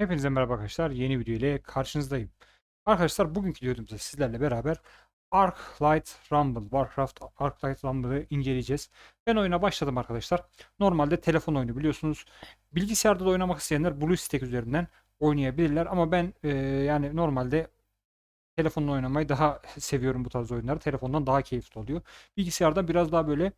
Hepinize merhaba arkadaşlar. Yeni video ile karşınızdayım. Arkadaşlar bugünkü videomuzda sizlerle beraber Arclight Rumble, Warcraft Arclight Rumble'ı inceleyeceğiz. Ben oyuna başladım arkadaşlar. Normalde telefon oyunu biliyorsunuz. Bilgisayarda da oynamak isteyenler BlueStack üzerinden oynayabilirler. Ama ben e, yani normalde telefonla oynamayı daha seviyorum bu tarz oyunları. Telefondan daha keyifli oluyor. Bilgisayarda biraz daha böyle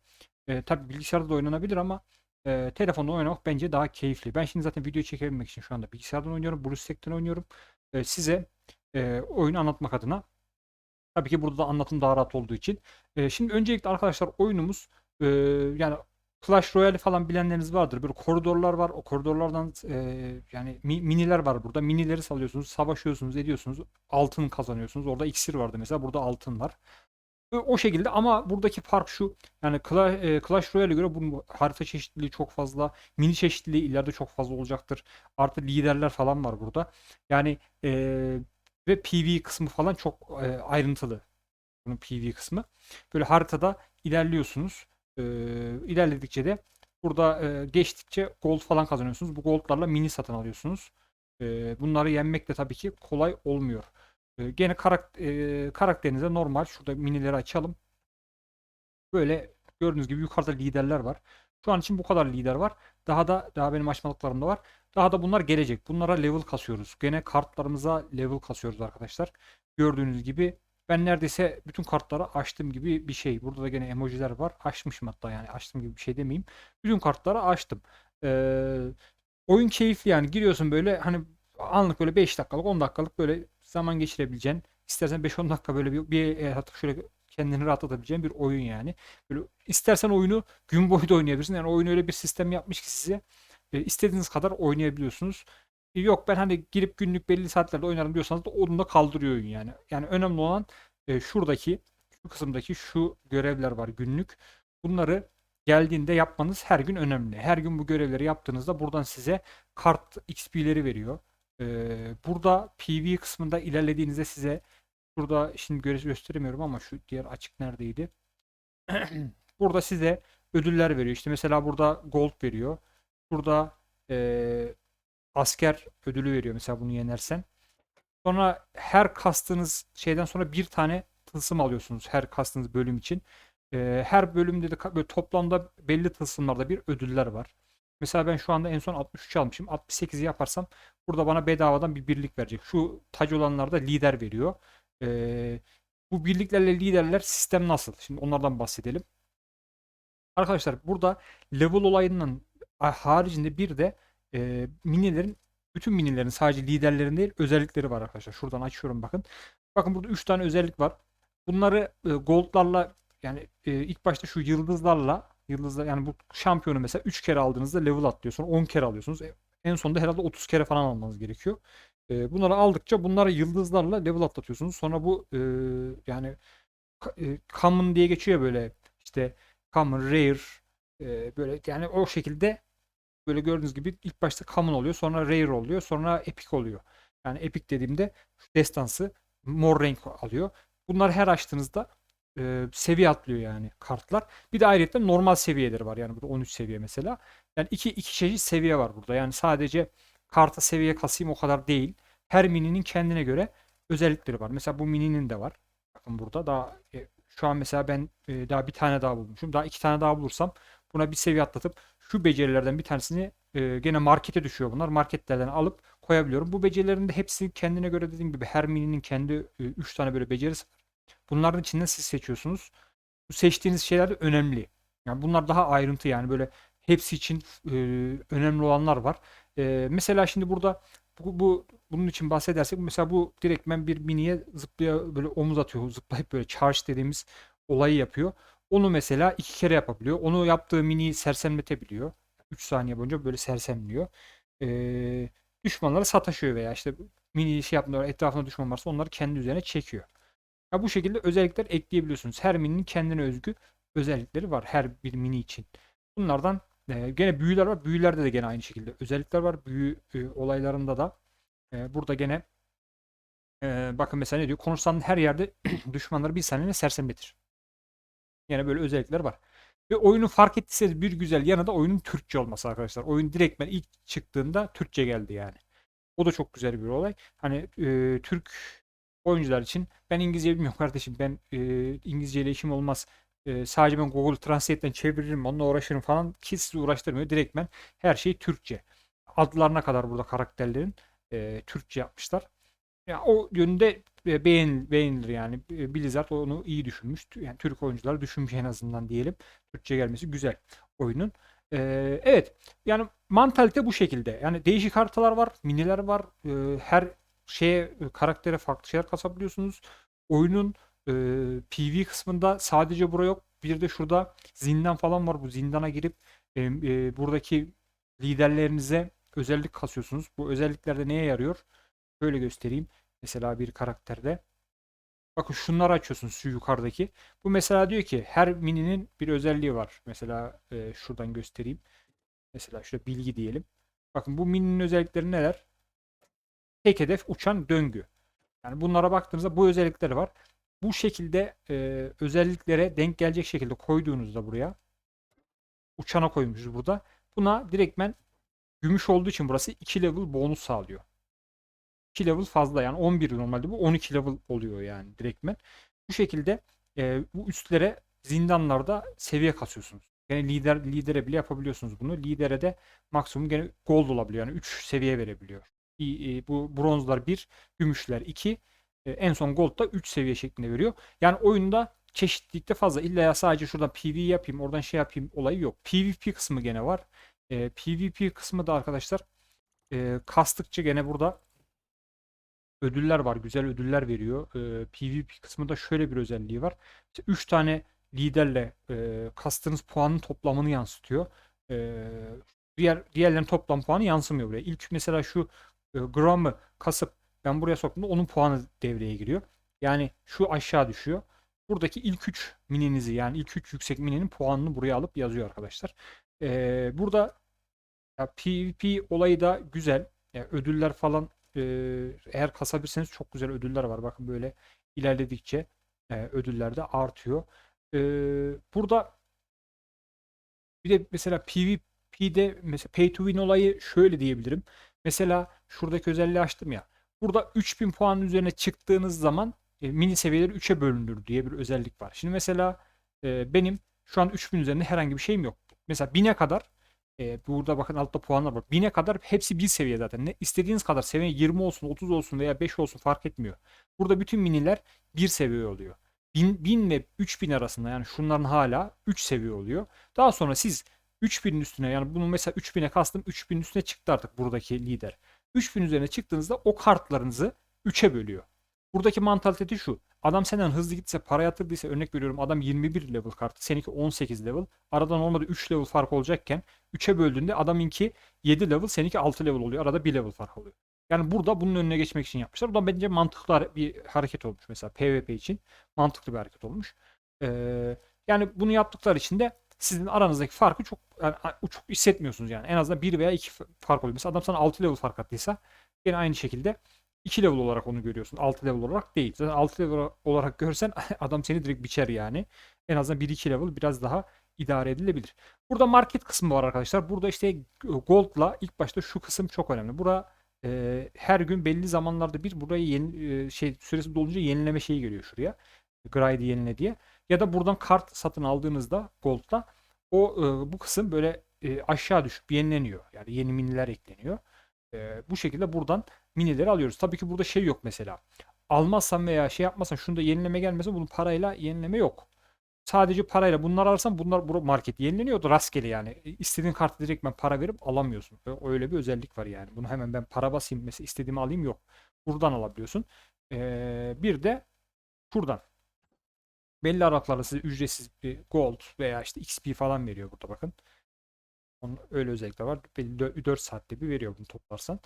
e, tabii bilgisayarda da oynanabilir ama e, telefonda oynamak bence daha keyifli. Ben şimdi zaten video çekebilmek için şu anda bilgisayardan oynuyorum. BlueStack'ten oynuyorum. E, size e, oyunu anlatmak adına tabii ki burada da anlatım daha rahat olduğu için. E, şimdi öncelikle arkadaşlar oyunumuz e, yani Clash Royale falan bilenleriniz vardır. Böyle koridorlar var. O koridorlardan e, yani mi- miniler var burada. Minileri salıyorsunuz, savaşıyorsunuz, ediyorsunuz. Altın kazanıyorsunuz. Orada iksir vardı mesela. Burada altın var. O şekilde ama buradaki fark şu. Yani Clash, e, Clash Royale'e göre bunun harita çeşitliliği çok fazla. Mini çeşitliliği ileride çok fazla olacaktır. Artı liderler falan var burada. Yani e, ve PvE kısmı falan çok e, ayrıntılı. Bunun PvE kısmı. Böyle haritada ilerliyorsunuz. E, ilerledikçe de burada e, geçtikçe gold falan kazanıyorsunuz. Bu goldlarla mini satın alıyorsunuz. E, bunları yenmek de tabii ki kolay olmuyor. E, gene karak e, karakterinize normal. Şurada minileri açalım. Böyle gördüğünüz gibi yukarıda liderler var. Şu an için bu kadar lider var. Daha da daha benim açmadıklarım da var. Daha da bunlar gelecek. Bunlara level kasıyoruz. Gene kartlarımıza level kasıyoruz arkadaşlar. Gördüğünüz gibi ben neredeyse bütün kartları açtım gibi bir şey. Burada da gene emojiler var. Açmışım hatta yani açtım gibi bir şey demeyeyim. Bütün kartları açtım. Ee, oyun keyifli yani. Giriyorsun böyle hani anlık böyle 5 dakikalık 10 dakikalık böyle zaman geçirebileceğin. İstersen 5-10 dakika böyle bir, bir e, hatta şöyle kendini rahatlatabileceğin bir oyun yani. Böyle istersen oyunu gün boyu da oynayabilirsin. Yani oyun öyle bir sistem yapmış ki size e, istediğiniz kadar oynayabiliyorsunuz. E, yok ben hani girip günlük belli saatlerde oynarım diyorsanız da onu da kaldırıyor oyun yani. Yani önemli olan e, şuradaki şu kısımdaki şu görevler var günlük. Bunları geldiğinde yapmanız her gün önemli. Her gün bu görevleri yaptığınızda buradan size kart XP'leri veriyor. Burada PV kısmında ilerlediğinizde size Burada şimdi gösteremiyorum ama şu diğer açık neredeydi? Burada size ödüller veriyor. İşte mesela burada gold veriyor. Burada eee, asker ödülü veriyor mesela bunu yenersen. Sonra her kastığınız şeyden sonra bir tane tılsım alıyorsunuz her kastığınız bölüm için. Eee, her bölümde de böyle toplamda belli tılsımlarda bir ödüller var. Mesela ben şu anda en son 63 almışım. 68'i yaparsam burada bana bedavadan bir birlik verecek. Şu tac olanlarda lider veriyor. Ee, bu birliklerle liderler sistem nasıl? Şimdi onlardan bahsedelim. Arkadaşlar burada level olayının haricinde bir de e, minilerin bütün minilerin sadece liderlerin değil özellikleri var arkadaşlar. Şuradan açıyorum bakın. Bakın burada 3 tane özellik var. Bunları e, goldlarla yani e, ilk başta şu yıldızlarla yıldızlar yani bu şampiyonu mesela 3 kere aldığınızda level atlıyor. Sonra 10 kere alıyorsunuz. E, en sonunda herhalde 30 kere falan almanız gerekiyor. E, bunları aldıkça bunları yıldızlarla level atlatıyorsunuz. Sonra bu e, yani e, common diye geçiyor böyle işte common, rare e, böyle yani o şekilde böyle gördüğünüz gibi ilk başta common oluyor sonra rare oluyor sonra epic oluyor. Yani epic dediğimde destansı mor renk alıyor. Bunlar her açtığınızda e, seviye atlıyor yani kartlar. Bir de ayrıca normal seviyeleri var. Yani burada 13 seviye mesela. Yani iki, iki çeşit seviye var burada. Yani sadece karta seviye kasayım o kadar değil. Her mininin kendine göre özellikleri var. Mesela bu mininin de var. Bakın burada daha e, şu an mesela ben e, daha bir tane daha bulmuşum. Daha iki tane daha bulursam buna bir seviye atlatıp şu becerilerden bir tanesini e, gene markete düşüyor bunlar. Marketlerden alıp koyabiliyorum. Bu becerilerin de hepsi kendine göre dediğim gibi her mininin kendi 3 tane böyle becerisi var. Bunların içinden siz seçiyorsunuz. Bu seçtiğiniz şeyler de önemli. Yani bunlar daha ayrıntı yani böyle hepsi için e, önemli olanlar var. E, mesela şimdi burada bu, bu bunun için bahsedersek mesela bu direktmen bir miniye zıplaya böyle omuz atıyor. Zıplayıp böyle charge dediğimiz olayı yapıyor. Onu mesela iki kere yapabiliyor. Onu yaptığı miniyi sersemletebiliyor. 3 saniye boyunca böyle sersemliyor. E, düşmanlara sataşıyor veya işte mini şey yapmıyor etrafında düşman varsa onları kendi üzerine çekiyor. Ya bu şekilde özellikler ekleyebiliyorsunuz. Her mininin kendine özgü özellikleri var her bir mini için. Bunlardan e, gene büyüler var. Büyülerde de gene aynı şekilde özellikler var. Büyü e, olaylarında da e, burada gene e, bakın mesela ne diyor? Konuşsanın her yerde düşmanları bir saniye sersemletir. Yine böyle özellikler var. Ve oyunu fark ettiyseniz bir güzel yanı da oyunun Türkçe olması arkadaşlar. Oyun direktmen ilk çıktığında Türkçe geldi yani. O da çok güzel bir olay. Hani e, Türk oyuncular için ben İngilizce bilmiyorum kardeşim. Ben e, İngilizce ile işim olmaz. E, sadece ben Google Translate'den çeviririm, onunla uğraşırım falan ki sizi uğraştırmıyor. Direktmen her şey Türkçe. Adlarına kadar burada karakterlerin e, Türkçe yapmışlar. Ya o yönde e, beğen, beğenilir yani. E, Blizzard onu iyi düşünmüş. Yani Türk oyuncular düşünmüş en azından diyelim. Türkçe gelmesi güzel oyunun. E, evet. Yani mantalite bu şekilde. Yani değişik haritalar var, miniler var. Her şeye e, karaktere farklı şeyler kasabiliyorsunuz. Oyunun e, PV kısmında sadece bura yok. Bir de şurada zindan falan var. Bu zindana girip e, e, buradaki liderlerinize özellik kasıyorsunuz. Bu özellikler de neye yarıyor? Şöyle göstereyim. Mesela bir karakterde. Bakın şunları açıyorsunuz şu yukarıdaki. Bu mesela diyor ki her mininin bir özelliği var. Mesela e, şuradan göstereyim. Mesela şurada bilgi diyelim. Bakın bu mininin özellikleri neler? Tek hedef uçan döngü. Yani bunlara baktığınızda bu özellikleri var. Bu şekilde e, özelliklere denk gelecek şekilde koyduğunuzda buraya uçana koymuşuz burada. Buna direktmen gümüş olduğu için burası 2 level bonus sağlıyor. 2 level fazla yani 11 normalde bu 12 level oluyor yani direktmen. Bu şekilde e, bu üstlere zindanlarda seviye kasıyorsunuz. Yani lider lidere bile yapabiliyorsunuz bunu. Lidere de maksimum gene gold olabiliyor. Yani 3 seviye verebiliyor. E, bu bronzlar 1, gümüşler 2, e, en son gold da 3 seviye şeklinde veriyor. Yani oyunda çeşitlilikte fazla. İlla ya sadece şuradan PV yapayım, oradan şey yapayım olayı yok. PvP kısmı gene var. E, PvP kısmı da arkadaşlar e, kastıkça gene burada ödüller var. Güzel ödüller veriyor. E, PvP kısmında şöyle bir özelliği var. İşte 3 tane liderle e, kastığınız puanın toplamını yansıtıyor. E, diğer diğerlerin toplam puanı yansımıyor buraya. İlk mesela şu gramı kasıp ben buraya soktuğumda onun puanı devreye giriyor. Yani şu aşağı düşüyor. Buradaki ilk 3 mininizi yani ilk 3 yüksek mininin puanını buraya alıp yazıyor arkadaşlar. Ee, burada ya PvP olayı da güzel. Yani ödüller falan e, eğer kasabilirseniz çok güzel ödüller var. Bakın böyle ilerledikçe e, ödüller de artıyor. E, burada bir de mesela PvP'de mesela pay to win olayı şöyle diyebilirim. Mesela şuradaki özelliği açtım ya. Burada 3000 puan üzerine çıktığınız zaman e, mini seviyeleri 3'e bölünür diye bir özellik var. Şimdi mesela e, benim şu an 3000 üzerinde herhangi bir şeyim yok. Mesela 1000'e kadar e, burada bakın altta puanlar var. 1000'e kadar hepsi bir seviye zaten. Ne istediğiniz kadar seviye 20 olsun, 30 olsun veya 5 olsun fark etmiyor. Burada bütün miniler bir seviye oluyor. 1000, 1000 ve 3000 arasında yani şunların hala 3 seviye oluyor. Daha sonra siz 3000'in üstüne yani bunu mesela 3000'e kastım 3000'in üstüne çıktı artık buradaki lider. 3000 üzerine çıktığınızda o kartlarınızı 3'e bölüyor. Buradaki mantaliteti şu. Adam senden hızlı gitse para yatırdıysa örnek veriyorum adam 21 level kartı seninki 18 level. Arada normalde 3 level fark olacakken 3'e böldüğünde adamınki 7 level seninki 6 level oluyor. Arada 1 level fark oluyor. Yani burada bunun önüne geçmek için yapmışlar. Bu da bence mantıklı bir hareket olmuş mesela PvP için. Mantıklı bir hareket olmuş. Ee, yani bunu yaptıkları için de sizin aranızdaki farkı çok yani, çok hissetmiyorsunuz yani. En azından 1 veya 2 fark oluyor. Mesela adam sana 6 level fark attıysa yine aynı şekilde 2 level olarak onu görüyorsun. 6 level olarak değil. Zaten 6 level olarak görsen adam seni direkt biçer yani. En azından 1-2 level biraz daha idare edilebilir. Burada market kısmı var arkadaşlar. Burada işte Gold'la ilk başta şu kısım çok önemli. Bura e, her gün belli zamanlarda bir burayı yeni, e, şey süresi dolunca yenileme şeyi geliyor şuraya. Grind'i yenile diye. Ya da buradan kart satın aldığınızda Gold'la o e, bu kısım böyle e, aşağı düşüp yenileniyor. Yani yeni miniler ekleniyor. E, bu şekilde buradan minileri alıyoruz. Tabii ki burada şey yok mesela. Almazsan veya şey yapmazsan şunda yenileme gelmese bunun parayla yenileme yok. Sadece parayla bunlar alırsan bunlar bu market yenileniyordu rastgele yani. E, istediğin kartı direkt ben para verip alamıyorsun. Öyle bir özellik var yani. Bunu hemen ben para basayım mesela istediğimi alayım yok. Buradan alabiliyorsun. Ee, bir de şuradan. Belli aralıklarla size ücretsiz bir gold veya işte XP falan veriyor burada bakın. Onun öyle özellikler var. Belli 4 saatte bir veriyor bunu toplarsan.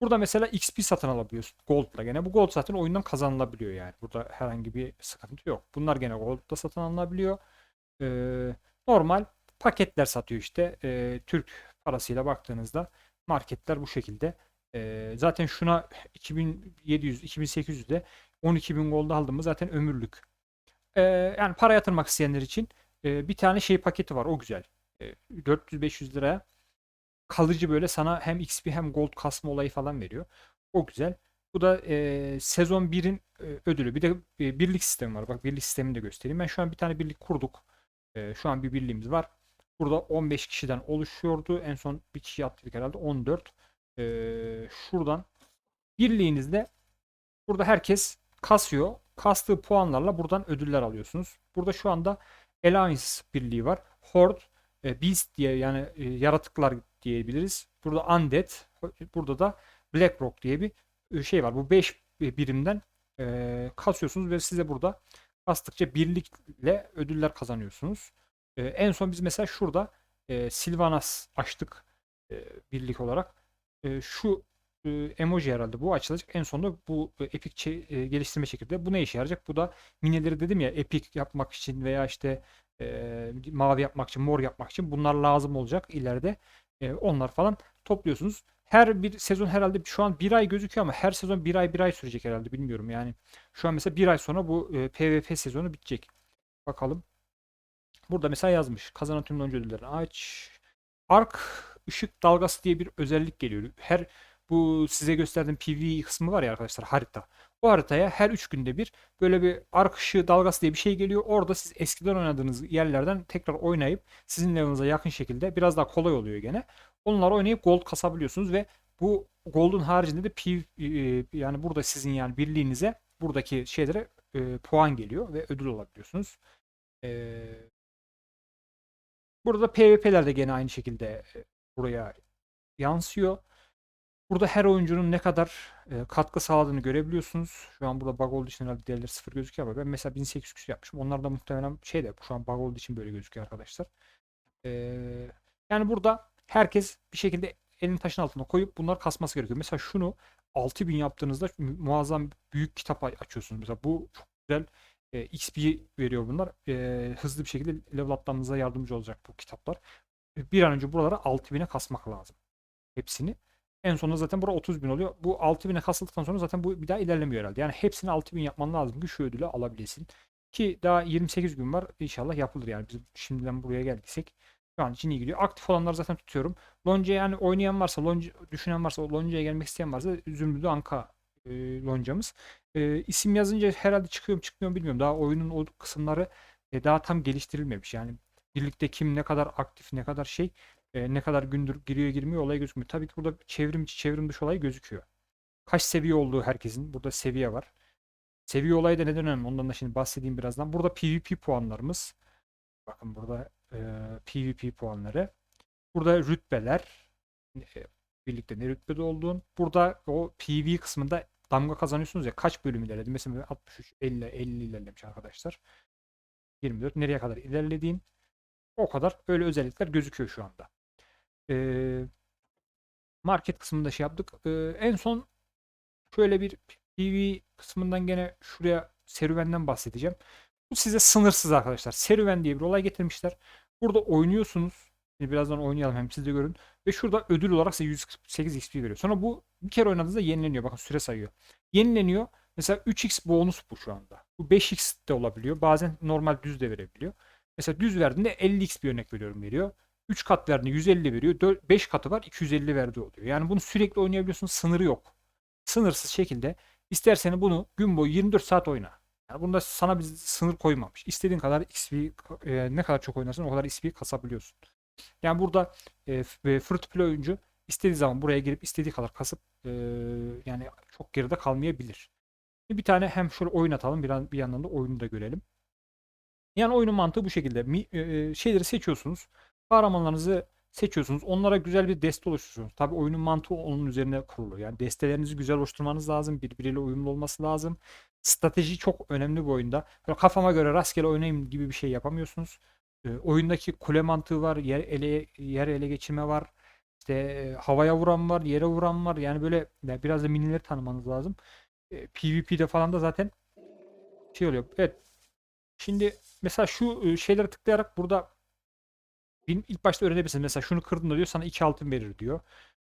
Burada mesela XP satın alabiliyorsun Gold'la gene. Bu Gold zaten oyundan kazanılabiliyor yani. Burada herhangi bir sıkıntı yok. Bunlar gene Gold'da satın alınabiliyor. Ee, normal paketler satıyor işte. Ee, Türk parasıyla baktığınızda marketler bu şekilde. Ee, zaten şuna 2700 2800'de 12.000 gold aldım mı zaten ömürlük. Ee, yani para yatırmak isteyenler için e, bir tane şey paketi var. O güzel. E, 400-500 liraya kalıcı böyle sana hem XP hem gold kasma olayı falan veriyor. O güzel. Bu da e, sezon 1'in e, ödülü. Bir de e, birlik sistemi var. Bak birlik sistemini de göstereyim. Ben şu an bir tane birlik kurduk. E, şu an bir birliğimiz var. Burada 15 kişiden oluşuyordu. En son bir kişi attık herhalde. 14. E, şuradan birliğinizde burada herkes kasıyor. Kastığı puanlarla buradan ödüller alıyorsunuz. Burada şu anda Alliance birliği var. Horde, e, Beast diye yani e, yaratıklar diyebiliriz. Burada Undead, burada da BlackRock diye bir e, şey var. Bu 5 birimden e, kasıyorsunuz ve size burada kastıkça birlikle ödüller kazanıyorsunuz. E, en son biz mesela şurada e, Sylvanas açtık e, birlik olarak. E, şu emoji herhalde bu açılacak. En sonunda bu e, Epic e, geliştirme çekirdeği. Bu ne işe yarayacak? Bu da minileri dedim ya Epic yapmak için veya işte e, mavi yapmak için, mor yapmak için bunlar lazım olacak ileride. E, onlar falan topluyorsunuz. Her bir sezon herhalde şu an bir ay gözüküyor ama her sezon bir ay bir ay sürecek herhalde bilmiyorum yani. Şu an mesela bir ay sonra bu e, PvP sezonu bitecek. Bakalım. Burada mesela yazmış. Kazanan tüm oyuncu ödüllerini aç. Ark ışık dalgası diye bir özellik geliyor. Her bu size gösterdiğim PvE kısmı var ya arkadaşlar harita. O haritaya her 3 günde bir böyle bir ark ışığı dalgası diye bir şey geliyor. Orada siz eskiden oynadığınız yerlerden tekrar oynayıp sizin level'ınıza yakın şekilde biraz daha kolay oluyor gene. Onlar oynayıp gold kasabiliyorsunuz ve bu gold'un haricinde de PV, e, yani burada sizin yani birliğinize buradaki şeylere e, puan geliyor ve ödül alabiliyorsunuz. E, burada PvP'ler de gene aynı şekilde e, buraya yansıyor. Burada her oyuncunun ne kadar e, katkı sağladığını görebiliyorsunuz. Şu an burada bug olduğu için herhalde değerleri sıfır gözüküyor ama ben mesela 1800 küsur yapmışım. Onlar da muhtemelen şey de şu an bug olduğu için böyle gözüküyor arkadaşlar. E, yani burada herkes bir şekilde elini taşın altına koyup bunlar kasması gerekiyor. Mesela şunu 6000 yaptığınızda muazzam büyük kitap açıyorsunuz. Mesela bu çok güzel e, XP veriyor bunlar. E, hızlı bir şekilde level atlamanıza yardımcı olacak bu kitaplar. Bir an önce buralara 6000'e kasmak lazım. Hepsini. En sonunda zaten bura 30 bin oluyor. Bu 6 bine kasıldıktan sonra zaten bu bir daha ilerlemiyor herhalde. Yani hepsini 6 bin yapman lazım ki şu ödülü alabilesin. Ki daha 28 gün var. İnşallah yapılır yani. Biz şimdiden buraya geldiysek şu an için iyi gidiyor. Aktif olanlar zaten tutuyorum. Lonca yani oynayan varsa, Lonca, düşünen varsa, Lonca'ya gelmek isteyen varsa Zümrüdü Anka e, Lonca'mız. E, isim yazınca herhalde çıkıyor mu çıkmıyor mu bilmiyorum. Daha oyunun o kısımları e, daha tam geliştirilmemiş. Yani birlikte kim ne kadar aktif, ne kadar şey e, ne kadar gündür giriyor girmiyor olay gözükmüyor. Tabii ki burada çevrim içi çevrim dışı olay gözüküyor. Kaç seviye olduğu herkesin. Burada seviye var. Seviye olayı da neden önemli? Ondan da şimdi bahsedeyim birazdan. Burada PvP puanlarımız. Bakın burada e, PvP puanları. Burada rütbeler. E, birlikte ne rütbede olduğun. Burada o PV kısmında damga kazanıyorsunuz ya. Kaç bölüm ilerledi? Mesela 63, 50, 50 ilerlemiş arkadaşlar. 24. Nereye kadar ilerlediğin. O kadar öyle özellikler gözüküyor şu anda. Ee, market kısmında şey yaptık. Ee, en son şöyle bir PV kısmından gene şuraya serüvenden bahsedeceğim. Bu size sınırsız arkadaşlar. Serüven diye bir olay getirmişler. Burada oynuyorsunuz. Şimdi birazdan oynayalım hem siz de görün. Ve şurada ödül olarak size 148 XP veriyor. Sonra bu bir kere oynadığınızda yenileniyor. Bakın süre sayıyor. Yenileniyor. Mesela 3x bonus bu şu anda. Bu 5x de olabiliyor. Bazen normal düz de verebiliyor. Mesela düz verdiğinde 50x bir örnek veriyorum veriyor. 3 kat verdiğinde 150 veriyor. 4, 5 katı var 250 verdi oluyor. Yani bunu sürekli oynayabiliyorsun. Sınırı yok. Sınırsız şekilde isterseniz bunu gün boyu 24 saat oyna. Yani bunda sana bir sınır koymamış. İstediğin kadar XP e, ne kadar çok oynarsan o kadar XP kasabiliyorsun. Yani burada e, free play oyuncu istediği zaman buraya girip istediği kadar kasıp e, yani çok geride kalmayabilir. Bir tane hem şöyle oyun atalım bir, bir yandan da oyunu da görelim. Yani oyunun mantığı bu şekilde. Mi, e, şeyleri seçiyorsunuz. Kahramanlarınızı seçiyorsunuz. Onlara güzel bir deste oluşturuyorsunuz. Tabii oyunun mantığı onun üzerine kurulu. Yani destelerinizi güzel oluşturmanız lazım. Birbiriyle uyumlu olması lazım. Strateji çok önemli bu oyunda. Böyle kafama göre rastgele oynayayım gibi bir şey yapamıyorsunuz. E, oyundaki kule mantığı var. Yer ele yer ele geçirme var. İşte e, havaya vuran var, yere vuran var. Yani böyle yani biraz da minileri tanımanız lazım. E, PvP'de falan da zaten şey oluyor. Evet. Şimdi mesela şu şeylere tıklayarak burada ilk başta öğrenebilirsiniz. Mesela şunu kırdın diyor sana 2 altın verir diyor.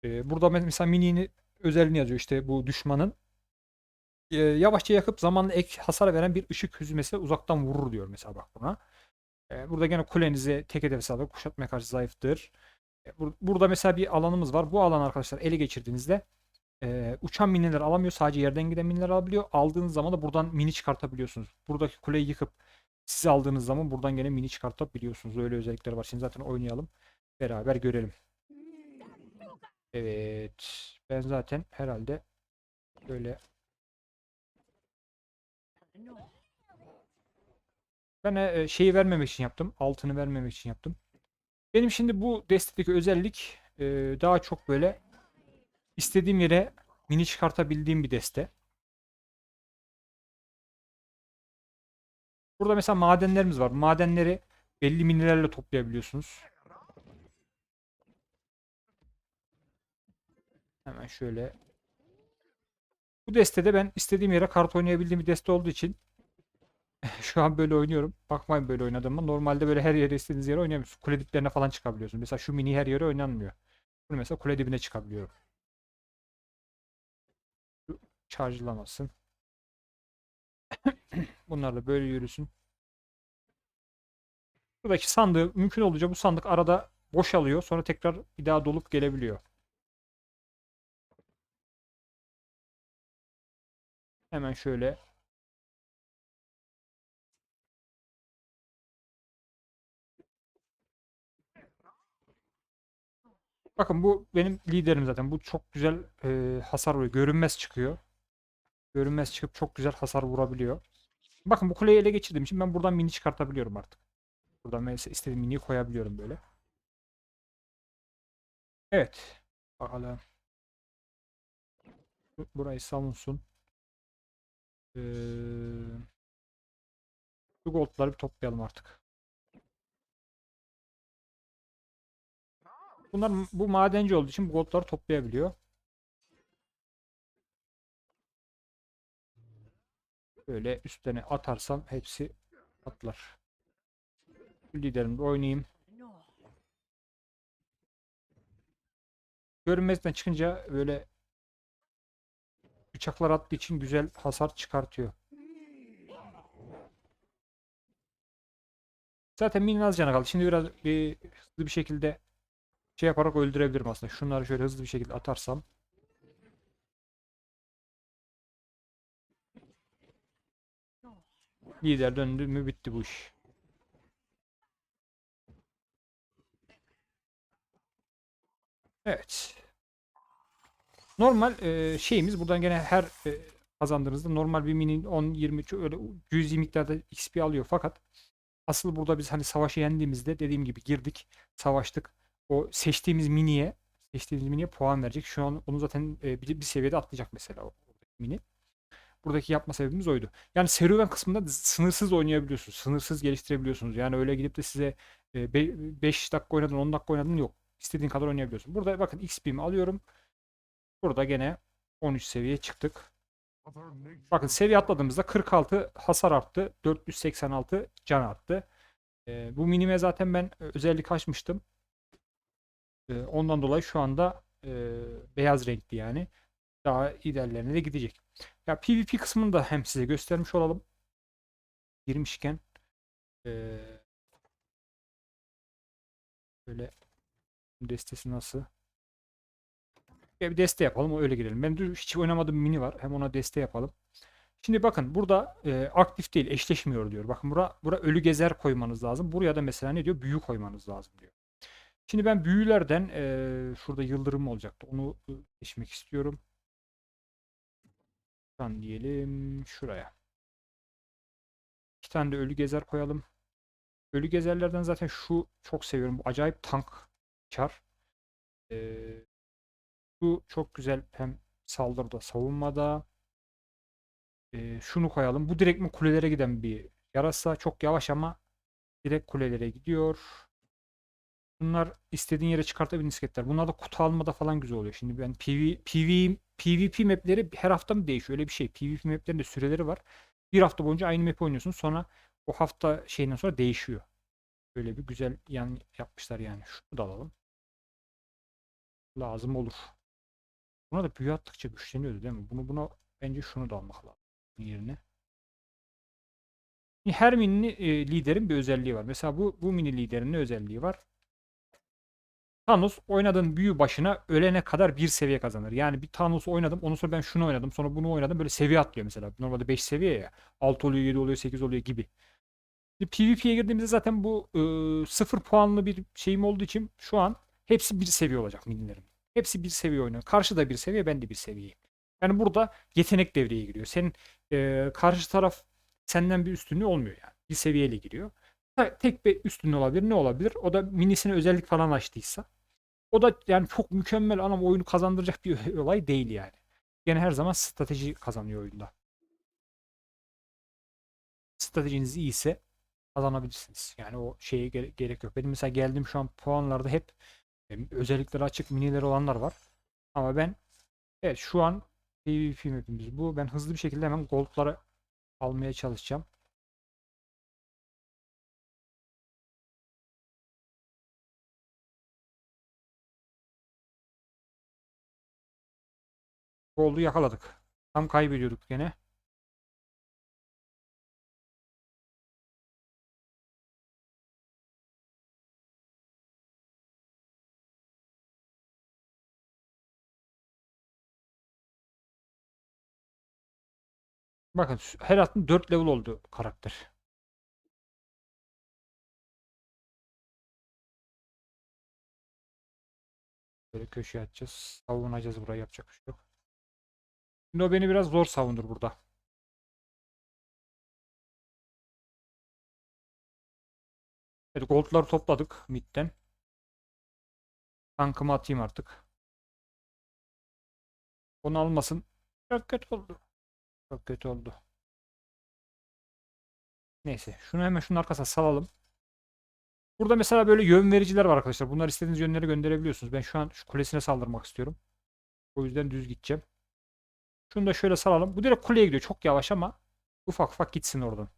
burada mesela minini özelliğini yazıyor işte bu düşmanın. yavaşça yakıp zamanla ek hasar veren bir ışık hüzmesi uzaktan vurur diyor mesela bak buna. burada gene kulenizi tek hedef sağlar. Kuşatmaya karşı zayıftır. Bur- Burada mesela bir alanımız var. Bu alan arkadaşlar ele geçirdiğinizde e, uçan miniler alamıyor. Sadece yerden giden miniler alabiliyor. Aldığınız zaman da buradan mini çıkartabiliyorsunuz. Buradaki kuleyi yıkıp siz aldığınız zaman buradan gene mini çıkartabiliyorsunuz. Öyle özellikleri var. Şimdi zaten oynayalım. Beraber görelim. Evet. Ben zaten herhalde böyle ben e, şeyi vermemek için yaptım. Altını vermemek için yaptım. Benim şimdi bu destedeki özellik e, daha çok böyle istediğim yere mini çıkartabildiğim bir deste. Burada mesela madenlerimiz var. Madenleri belli minilerle toplayabiliyorsunuz. Hemen şöyle. Bu destede ben istediğim yere kart oynayabildiğim bir deste olduğu için şu an böyle oynuyorum. Bakmayın böyle oynadığıma. Normalde böyle her yere istediğiniz yere oynayamıyorsunuz. Kule diplerine falan çıkabiliyorsunuz. Mesela şu mini her yere oynanmıyor. Bunu mesela kule dibine çıkabiliyorum. Şu Charge'lamasın. Bunlar da böyle yürüsün. Buradaki sandığı mümkün olunca bu sandık arada boşalıyor. Sonra tekrar bir daha dolup gelebiliyor. Hemen şöyle Bakın bu benim liderim zaten. Bu çok güzel e, hasar vuruyor. Görünmez çıkıyor. Görünmez çıkıp çok güzel hasar vurabiliyor. Bakın bu kuleyi ele geçirdiğim için ben buradan mini çıkartabiliyorum artık. Buradan mesela istediğim miniyi koyabiliyorum böyle. Evet. Bakalım. Bu- Burayı savunsun. Ee, şu goldları bir toplayalım artık. Bunlar bu madenci olduğu için bu goldları toplayabiliyor. Böyle üstlerine atarsam hepsi atlar. Liderimde oynayayım. Görünmezden çıkınca böyle bıçaklar attığı için güzel hasar çıkartıyor. Zaten minin az canı kaldı. Şimdi biraz bir hızlı bir şekilde şey yaparak öldürebilirim aslında. Şunları şöyle hızlı bir şekilde atarsam. Lider döndü mü bitti bu iş. Evet. Normal e, şeyimiz buradan gene her e, kazandığınızda normal bir mini 10 20 çok öyle cüzi miktarda XP alıyor fakat asıl burada biz hani savaşı yendiğimizde dediğim gibi girdik, savaştık. O seçtiğimiz miniye seçtiğimiz miniye puan verecek. Şu an onu zaten e, bir, bir seviyede atlayacak mesela o mini. Buradaki yapma sebebimiz oydu. Yani serüven kısmında sınırsız oynayabiliyorsunuz. Sınırsız geliştirebiliyorsunuz. Yani öyle gidip de size 5 dakika oynadın 10 dakika oynadın yok. İstediğin kadar oynayabiliyorsun. Burada bakın XP'mi alıyorum. Burada gene 13 seviyeye çıktık. Bakın seviye atladığımızda 46 hasar arttı. 486 can arttı. Ee, bu minime zaten ben özellik açmıştım. Ondan dolayı şu anda e, beyaz renkli yani. Daha ilerlerine de gidecek. Ya PvP kısmını da hem size göstermiş olalım. Girmişken e, böyle destesi nasıl? Ya bir deste yapalım öyle girelim. Ben hiç oynamadığım mini var. Hem ona deste yapalım. Şimdi bakın burada e, aktif değil eşleşmiyor diyor. Bakın bura, bura ölü gezer koymanız lazım. Buraya da mesela ne diyor? Büyü koymanız lazım diyor. Şimdi ben büyülerden e, şurada yıldırım olacaktı. Onu seçmek istiyorum. Şuradan diyelim şuraya. İki tane de ölü gezer koyalım. Ölü gezerlerden zaten şu çok seviyorum. Bu acayip tank çar. Ee, bu çok güzel hem saldırıda savunmada. Ee, şunu koyalım. Bu direkt mi kulelere giden bir yarasa. Çok yavaş ama direkt kulelere gidiyor. Bunlar istediğin yere çıkartabildiğin disketler. Bunlar da kutu almada falan güzel oluyor. Şimdi ben PV, PV, PvP mapleri her hafta mı değişiyor? Öyle bir şey. PvP maplerin de süreleri var. Bir hafta boyunca aynı map oynuyorsun. Sonra o hafta şeyinden sonra değişiyor. Böyle bir güzel yan yapmışlar yani. Şunu da alalım. Lazım olur. Buna da büyü attıkça güçleniyordu değil mi? Bunu buna bence şunu da almak lazım yerine. Her mini e, liderin bir özelliği var. Mesela bu bu mini liderin ne özelliği var? Thanos oynadığın büyü başına ölene kadar bir seviye kazanır. Yani bir Thanos'u oynadım. Ondan sonra ben şunu oynadım. Sonra bunu oynadım. Böyle seviye atlıyor mesela. Normalde 5 seviye ya. 6 oluyor, 7 oluyor, 8 oluyor gibi. Şimdi PvP'ye girdiğimizde zaten bu e, 0 puanlı bir şeyim olduğu için şu an hepsi bir seviye olacak minilerim. Hepsi bir seviye oynuyor. Karşı da bir seviye, ben de bir seviyeyim. Yani burada yetenek devreye giriyor. Senin e, karşı taraf senden bir üstünlüğü olmuyor yani. Bir seviyeyle giriyor. Tek bir üstünlüğü olabilir. Ne olabilir? O da minisine özellik falan açtıysa. O da yani çok mükemmel ama oyunu kazandıracak bir olay değil yani. Gene her zaman strateji kazanıyor oyunda. Stratejiniz iyiyse kazanabilirsiniz. Yani o şeye gere- gerek yok. Benim mesela geldiğim şu an puanlarda hep özellikleri açık minileri olanlar var. Ama ben evet şu an PvP map'imiz bu. Ben hızlı bir şekilde hemen gold'ları almaya çalışacağım. Gold'u yakaladık. Tam kaybediyorduk gene. Bakın her attım 4 level oldu karakter. Böyle köşeye atacağız. Savunacağız burayı yapacak bir şey yok. Şimdi o beni biraz zor savunur burada. Evet gold'ları topladık midden. Tankımı atayım artık. Onu almasın. Çok kötü oldu. Çok kötü oldu. Neyse. Şunu hemen şunun arkasına salalım. Burada mesela böyle yön vericiler var arkadaşlar. Bunlar istediğiniz yönlere gönderebiliyorsunuz. Ben şu an şu kulesine saldırmak istiyorum. O yüzden düz gideceğim. Şunu da şöyle salalım. Bu direkt kuleye gidiyor. Çok yavaş ama ufak ufak gitsin oradan.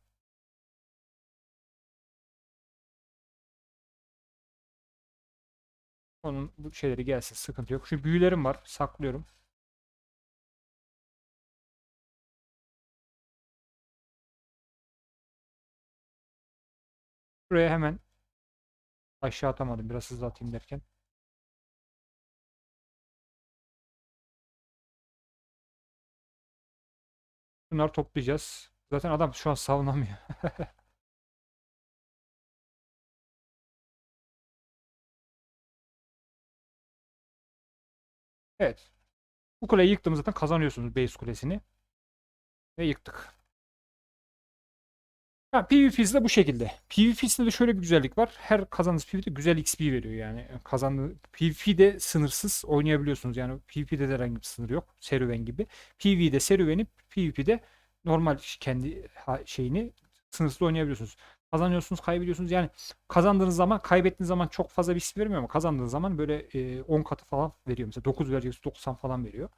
Onun bu şeyleri gelsin. Sıkıntı yok. Şu büyülerim var. Saklıyorum. Buraya hemen aşağı atamadım. Biraz hızlı atayım derken. Bunları toplayacağız. Zaten adam şu an savunamıyor. Evet. Bu kuleyi yıktığımız zaten kazanıyorsunuz base kulesini. Ve yıktık. Ha, PvP'si de bu şekilde. PvP'sinde de şöyle bir güzellik var. Her kazandığınız PvP'de güzel XP veriyor yani. Kazandığı PvP'de sınırsız oynayabiliyorsunuz. Yani PvP'de de herhangi bir sınır yok. Serüven gibi. PvE'de serüveni, PvP'de normal kendi şeyini sınırsız oynayabiliyorsunuz. Kazanıyorsunuz, kaybediyorsunuz. Yani kazandığınız zaman, kaybettiğiniz zaman çok fazla bir XP vermiyor ama kazandığınız zaman böyle e, 10 katı falan veriyor. Mesela 9 verecekse 90 falan veriyor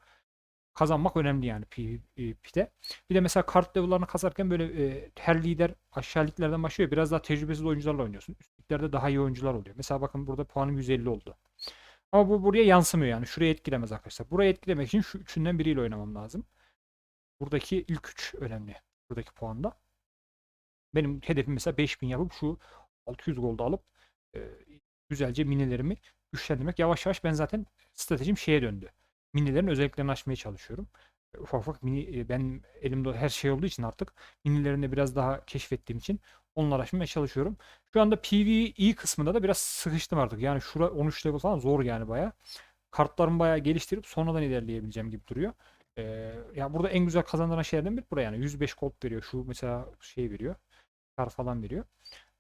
kazanmak önemli yani PvP'de. Bir de mesela kart level'larını kasarken böyle e, her lider aşağı başlıyor. Biraz daha tecrübesiz oyuncularla oynuyorsun. Üst daha iyi oyuncular oluyor. Mesela bakın burada puanım 150 oldu. Ama bu buraya yansımıyor yani. Şuraya etkilemez arkadaşlar. Buraya etkilemek için şu üçünden biriyle oynamam lazım. Buradaki ilk üç önemli. Buradaki puanda. Benim hedefim mesela 5000 yapıp şu 600 gold alıp e, güzelce minilerimi güçlendirmek. Yavaş yavaş ben zaten stratejim şeye döndü minilerin özelliklerini açmaya çalışıyorum. E, ufak ufak mini e, ben elimde her şey olduğu için artık minilerini biraz daha keşfettiğim için onları açmaya çalışıyorum. Şu anda PvE kısmında da biraz sıkıştım artık. Yani şura 13 level falan zor yani baya. Kartlarımı baya geliştirip sonradan ilerleyebileceğim gibi duruyor. Ee, ya burada en güzel kazandıran şeylerden biri buraya yani 105 gold veriyor. Şu mesela şey veriyor. Kar falan veriyor.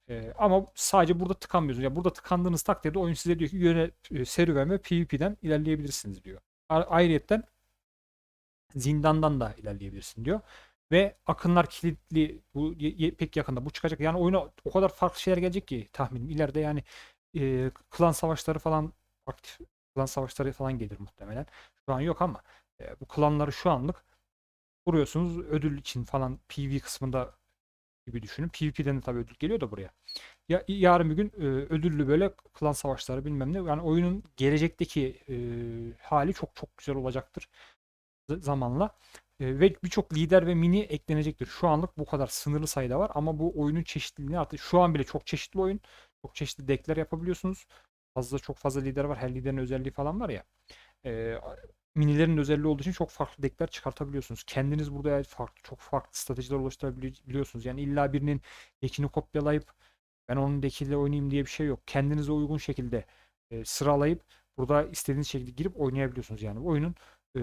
Ee, ama sadece burada tıkanmıyorsunuz. Ya burada tıkandığınız takdirde oyun size diyor ki yöne e, serüven ve PvP'den ilerleyebilirsiniz diyor. Ayrıyetten zindandan da ilerleyebilirsin diyor. Ve akınlar kilitli bu pek yakında bu çıkacak. Yani oyuna o kadar farklı şeyler gelecek ki tahminim. ileride yani e, klan savaşları falan aktif klan savaşları falan gelir muhtemelen. Şu an yok ama e, bu klanları şu anlık vuruyorsunuz ödül için falan PV kısmında gibi düşünün. PvP'den de tabii ödül geliyor da buraya. Ya, yarın bir gün e, ödüllü böyle klan savaşları bilmem ne. Yani oyunun gelecekteki e, hali çok çok güzel olacaktır zamanla. E, ve birçok lider ve mini eklenecektir. Şu anlık bu kadar sınırlı sayıda var ama bu oyunun çeşitliliğini artık şu an bile çok çeşitli oyun. Çok çeşitli deckler yapabiliyorsunuz. fazla çok fazla lider var. Her liderin özelliği falan var ya. Ee, minilerin özelliği olduğu için çok farklı deckler çıkartabiliyorsunuz. Kendiniz burada farklı çok farklı stratejiler oluşturabiliyorsunuz. Yani illa birinin deckini kopyalayıp ben onun deckiyle oynayayım diye bir şey yok. Kendinize uygun şekilde e, sıralayıp burada istediğiniz şekilde girip oynayabiliyorsunuz yani. Oyunun e,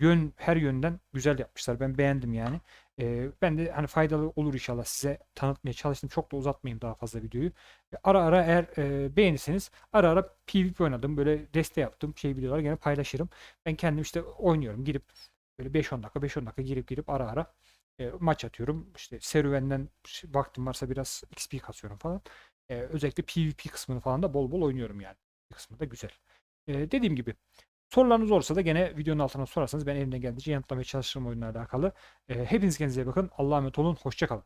yön her yönden güzel yapmışlar. Ben beğendim yani. E, ben de hani faydalı olur inşallah size tanıtmaya çalıştım. Çok da uzatmayayım daha fazla videoyu. E, Ara ara eğer e, beğenirseniz ara ara PvP oynadım. Böyle deste yaptım. Şey videolar gene paylaşırım. Ben kendim işte oynuyorum. Girip böyle 5-10 dakika 5-10 dakika girip girip ara ara e, maç atıyorum. İşte serüvenden vaktim varsa biraz XP kasıyorum falan. E, özellikle PvP kısmını falan da bol bol oynuyorum yani. Kısmı da güzel. E, dediğim gibi sorularınız olursa da gene videonun altına sorarsanız ben elimden geldiğince yanıtlamaya çalışırım oyunla alakalı. E, hepiniz kendinize bakın. Allah'a emanet olun. Hoşça kalın.